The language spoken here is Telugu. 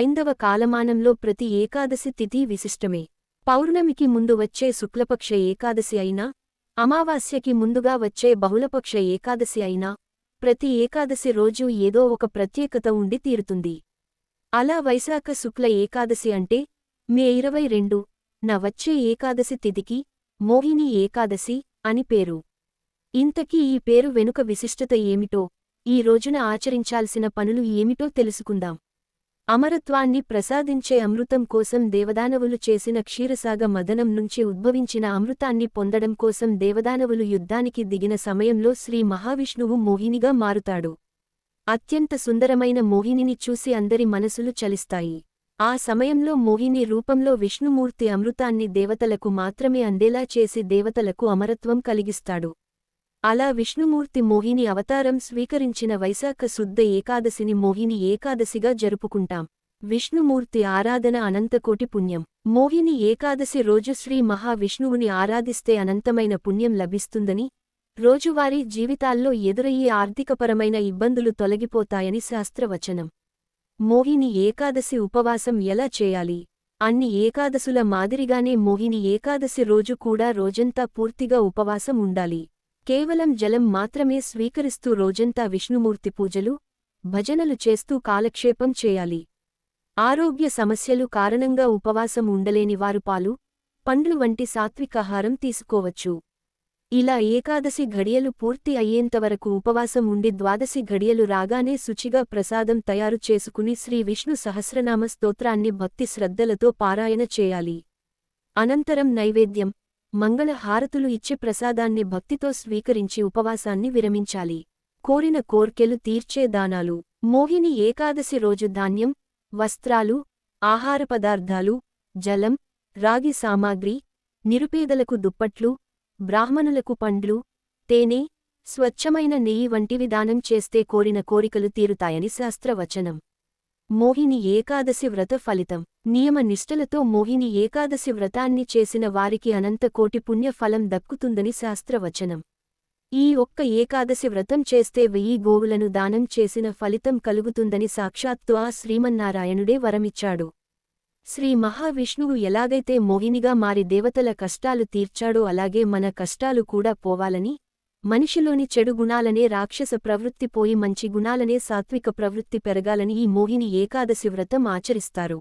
హైందవ కాలమానంలో ప్రతి ఏకాదశి తిథి విశిష్టమే. పౌర్ణమికి ముందు వచ్చే శుక్లపక్ష ఏకాదశి అయినా అమావాస్యకి ముందుగా వచ్చే బహుళపక్ష ఏకాదశి అయినా ప్రతి ఏకాదశి రోజు ఏదో ఒక ప్రత్యేకత ఉండి తీరుతుంది. అలా వైశాఖ శుక్ల ఏకాదశి అంటే మే ఇరవై రెండు న వచ్చే ఏకాదశి తిథికి మోహిని ఏకాదశి అని పేరు. ఇంతకీ ఈ పేరు వెనుక విశిష్టత ఏమిటో ఈ రోజున ఆచరించాల్సిన పనులు ఏమిటో తెలుసుకుందాం. అమరత్వాన్ని ప్రసాదించే అమృతం కోసం దేవదానవులు చేసిన క్షీరసాగ మదనం నుంచి ఉద్భవించిన అమృతాన్ని పొందడం కోసం దేవదానవులు యుద్ధానికి దిగిన సమయంలో శ్రీ మహావిష్ణువు మోహినిగా మారుతాడు. అత్యంత సుందరమైన మోహినిని చూసి అందరి మనసులు చలిస్తాయి. ఆ సమయంలో మోహిని రూపంలో విష్ణుమూర్తి అమృతాన్ని దేవతలకు మాత్రమే అందేలా చేసి దేవతలకు అమరత్వం కలిగిస్తాడు. అలా విష్ణుమూర్తి మోహిని అవతారం స్వీకరించిన వైశాఖ శుద్ధ ఏకాదశిని మోహిని ఏకాదశిగా జరుపుకుంటాం. విష్ణుమూర్తి ఆరాధన అనంతకోటి పుణ్యం. మోహిని ఏకాదశి రోజు శ్రీ మహావిష్ణువుని ఆరాధిస్తే అనంతమైన పుణ్యం లభిస్తుందని రోజువారీ జీవితాల్లో ఎదురయ్యే ఆర్థికపరమైన ఇబ్బందులు తొలగిపోతాయని శాస్త్రవచనం. మోహిని ఏకాదశి ఉపవాసం ఎలా చేయాలి? అన్ని ఏకాదశుల మాదిరిగానే మోహిని ఏకాదశి రోజు కూడా రోజంతా పూర్తిగా ఉపవాసం ఉండాలి. కేవలం జలం మాత్రమే స్వీకరిస్తూ రోజంతా విష్ణుమూర్తి పూజలు భజనలు చేస్తూ కాలక్షేపం చేయాలి. ఆరోగ్య సమస్యలు కారణంగా ఉపవాసం ఉండలేని వారు పాలు పండ్లు వంటి సాత్వికాహారం తీసుకోవచ్చు. ఇలా ఏకాదశి ఘడియలు పూర్తి అయ్యేంతవరకు ఉపవాసం ఉండి ద్వాదశి ఘడియలు రాగానే శుచిగా ప్రసాదం తయారు చేసుకుని శ్రీ విష్ణు సహస్రనామ స్తోత్రాన్ని భక్తి శ్రద్ధలతో పారాయణ చేయాలి. అనంతరం నైవేద్యం మంగళ హారతులు ఇచ్చే ప్రసాదాన్ని భక్తితో స్వీకరించి ఉపవాసాన్ని విరమించాలి. కోరిన కోర్కెలు తీర్చే దానాలు. మోహిని ఏకాదశి రోజు ధాన్యం వస్త్రాలు ఆహార పదార్థాలు జలం రాగి సామాగ్రి నిరుపేదలకు దుప్పట్లు బ్రాహ్మణులకు పండ్లు తేనె స్వచ్ఛమైన నెయ్యి వంటివి దానం చేస్తే కోరిన కోరికలు తీరుతాయని శాస్త్రవచనం. మోహిని ఏకాదశి వ్రత ఫలితం. నియమ నిష్టలతో మోహిని ఏకాదశి వ్రతాన్ని చేసిన వారికి అనంత కోటి పుణ్య ఫలం దక్కుతుందని శాస్త్రవచనం. ఈ ఒక్క ఏకాదశి వ్రతం చేస్తే వెయ్యి గోవులను దానం చేసిన ఫలితం కలుగుతుందని సాక్షాత్తు ఆ శ్రీమన్నారాయణుడే వరమిచ్చాడు. శ్రీ మహావిష్ణువు ఎలాగైతే మోహినిగా మారి దేవతల కష్టాలు తీర్చాడో అలాగే మన కష్టాలు కూడా పోవాలని మనిషిలోని చెడు గుణాలనే రాక్షస ప్రవృత్తి పోయి మంచి గుణాలనే సాత్విక ప్రవృత్తి పెరగాలని ఈ మోహిని ఏకాదశి వ్రతం ఆచరిస్తారు.